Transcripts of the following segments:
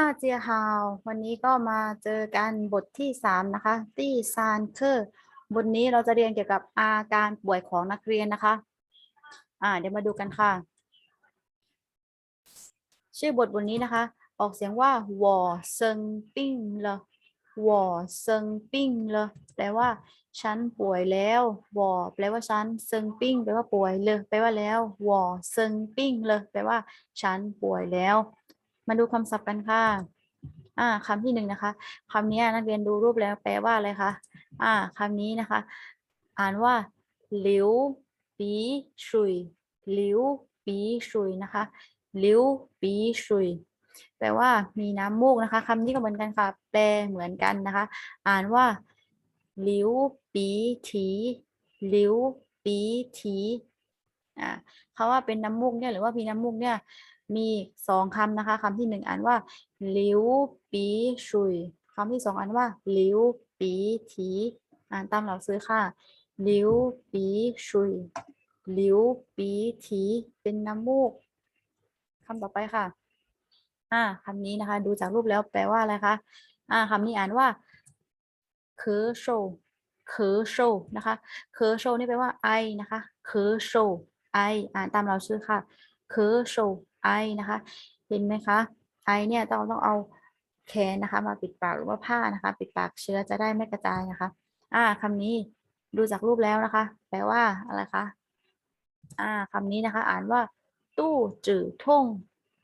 ค่าเจียฮาว วันนี้ก็มาเจอกันบทที่สามนะคะที่ซานเคอร์บทนี้เราจะเรียนเกี่ยวกับอาการป่วยของนักเรียนนะคะ อ่า เดี๋ยวมาดูกันค่ะ ชื่อบทบทนี้นะคะ ออกเสียงว่าวอเซิงปิ้งเลยวอเซิงปิ้งเลแปลว่า ฉันป่วยแล้ววอแปลว่าฉันเซิงปิ้งแปลว่าป่วยเลยแปลว่าแล้ววอเซิงปิ้งเลยแปลว่า ฉันป่วยแล้ว มาดูคำศัพท์กันค่ะ อ่าคำที่หนึ่งนะคะคำนี้นักเรียนดูรูปแล้วแปลว่าอะไรคะ อ่าคำนี้นะคะ อ่านว่าหลิวปีชุยหลิวปีชุยนะคะหลิวปีชุยแปลว่ามีน้ำมูกนะคะคำนี้ก็เหมือนกันค่ะ แปลเหมือนกันนะคะ อ่านว่าหลิวปีถีหลิวปีถีอ่าคำว่าเป็นน้ำมูกเนี่ยหรือว่ามีน้ำมูกเนี่ย มีสองคำนะคะคำที่หนึ่งอ่านว่าหลิวปีชุยคำที่สองอ่านว่าหลิวปีถีอ่านตามเราซื้อค่ะหลิวปีชุยหลิวปีถีเป็นน้ำมูกคำต่อไปค่ะ อ่าคำนี้นะคะ ดูจากรูปแล้วแปลว่าอะไรคะอ่าคำนี้อ่านว่าเคอโชเคอโชนะคะเคอโชนี่แปลว่าไอนะคะเคอโชไออ่านตามเราชื่อค่ะเคอโช ไอนะคะ เห็นไหมคะไอเนี่ยต้องต้องเอาแขนนะคะ มาปิดปากหรือว่าผ้านะคะ ปิดปากเชื้อจะได้ไม่กระจายนะคะ อ่าคำนี้ดูจากรูปแล้วนะคะ แปลว่าอะไรคะ อ่าคำนี้นะคะ อ่านว่า ตู้จื่อท่ง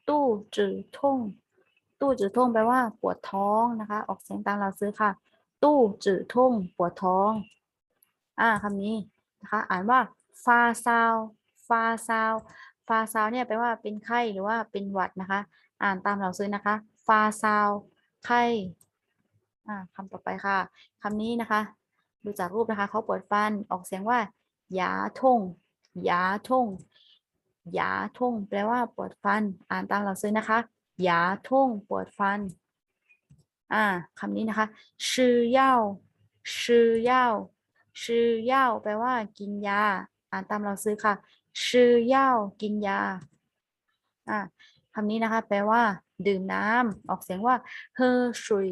ตู้จื่อท่งตู้จื่อท่งแปลว่าปวดท้องนะคะ ออกเสียงตามเราซื้อค่ะ ตู้จื่อท่งปวดท้อง อ่าคำนี้นะคะ อ่านว่าฟาซาวฟาซาว ฟาซาวเนี่ยแปลว่าเป็นไข้หรือว่าเป็นหวัดนะคะ อ่านตามเราซื้อนะคะ ฟาซาวไข้อ่าคำต่อไปค่ะคำนี้นะคะ ดูจากรูปนะคะเขาปวดฟันออกเสียงว่าหยาทงหยาทงหยาทงแปลว่าปวดฟัน อ่านตามเราซื้อนะคะหยาทงปวดฟัน อ่าคำนี้นะคะชื่อเย้าชื่อเย้าชื่อเย้าแปลว่ากินยา อ่านตามเราซื้อค่ะ ชื่อเย้ากินยาอ่าคำนี้นะคะ แปลว่า ดื่มน้ำออกเสียงว่าเฮอชุย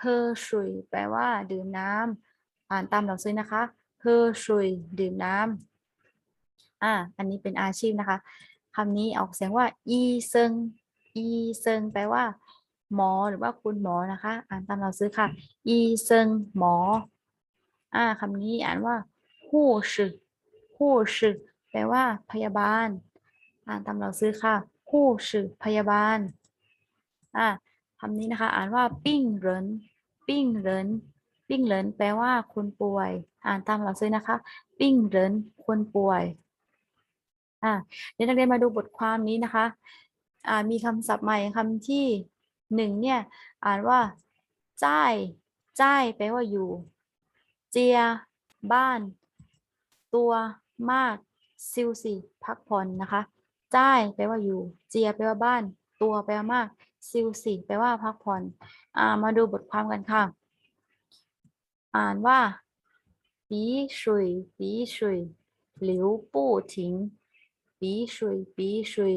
เฮอชุยแปลว่า ดื่มน้ำอ่านตามเราซื้อนะคะเฮอชุยดื่มน้ำอ่าอันนี้เป็นอาชีพนะคะคำนี้ออกเสียงว่า อีเซิง อีเซิง แปลว่า หมอหรือว่าคุณหมอนะคะ อ่านตามเราซื้อค่ะ อีเซิงหมอ อ่าคำนี้อ่านว่าฮู้สึฮู้สึ แปลว่า พยาบาล อ่านตามเราซื้อค่ะฮู้สึพยาบาล อ่าคำนี้นะคะ อ่านว่าปิ้งเหรินปิ้งเหรินปิ้งเหรินแปลว่าคนป่วย อ่านตามเราซื้อนะคะ ปิ้งเหรินคนป่วย อ่าเดี๋ยวนักเรียนมาดูบทความนี้นะคะ อ่า มีคำศัพท์ใหม่คำที่หนึ่งเนี่ย อ่านว่าจ้ายจ้ายแปลว่าอยู่ เจีย บ้าน ตัว มาก ซิลสิพักผ่อนนะคะจ้ายแปลว่าอยู่ เจียแปลว่าบ้าน ตัวแปลว่ามาก ซิลสิแปลว่าพักผ่อนมาดูบทความกันค่ะ อ่านว่าปีชุยปีชุยหลิวปู้ถิงปีชุยปีชุย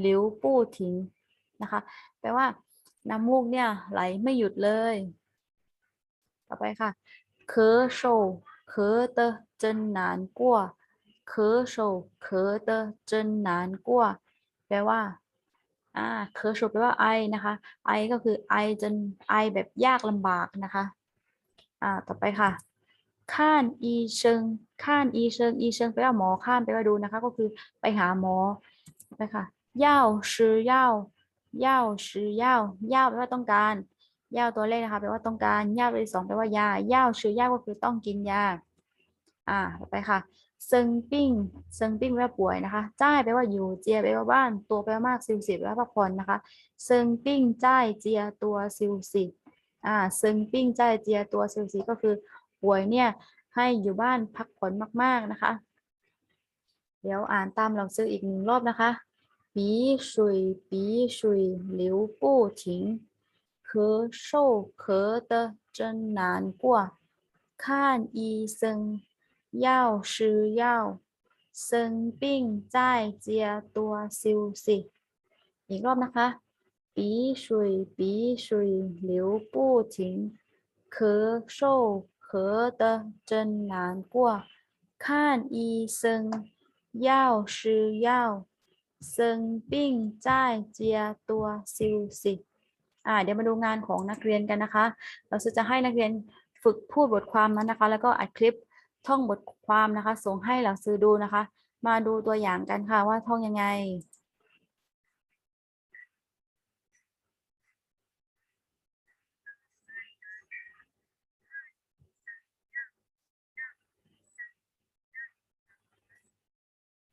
หลิวปู้ถิงนะคะ แปลว่าน้ำมูกเนี่ยไหลไม่หยุดเลย ต่อไปค่ะ เคอโชเคอเตอจนนานกัว 咳嗽咳得真难过แปลว่า อ่าเคอโชแปลว่าไอนะคะ ไอก็คือไอจนไอแบบยากลำบากนะคะ อ่า ต่อไปค่ะข้านอีเชิงข้านอีเชิงอีเชิงแปลว่าหมอข้านแปลว่าดูนะคะ ก็คือไปหาหมอไปค่ะเย่าชื่อเย่าเย่าชื่อเย่าเย่าแปลว่าต้องการเย่าตัวเลขนะคะแปลว่าต้องการเย่าตัวที่สองแปลว่ายาเย่าชื่อเย่าก็คือต้องกินยา อ่า ต่อไปค่ะเซิงปิ้งเซิงปิ้งแปลว่าป่วยนะคะจ้ายแปลว่าอยู่ เจียแปลว่าบ้าน ตัวแปลว่ามาก ซิลสิแปลว่าพักผ่อนนะคะเซิงปิ้งจ้ายเจียตัวซิลสิอ่าเซิงปิ้งจ้ายเจียตัวซิลสิก็คือป่วยเนี่ย ให้อยู่บ้านพักผ่อนมาก ๆนะคะ เดี๋ยวอ่านตามเราซื้ออีกหนึ่งรอบนะคะปีชุยปีชุยหลิวปู่ถิง咳嗽咳得真难过看医生 要ย่าชื่อเย่าเซิอีกรอบนะคะปีชุยปีชุยหลิวปู้要สิ่าชื่อเย่อ่าเดี๋ยวมาดูงานของนักเรียนกันนะคะ เราจะให้นักเรียนฝึกพูดบทความนั้นนะคะ แล้วก็อัดคลิป ท่องบทความนะคะ ส่งให้หล่าซื้อดูนะคะ มาดูตัวอย่างกันค่ะว่าท่องยังไง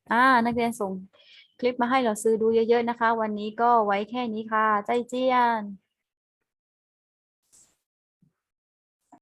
อ่านักเรียนส่งคลิปมาให้เราซื้อดูเยอะ ๆ นะคะ วันนี้ก็ไว้แค่นี้ค่ะ ใจเจียน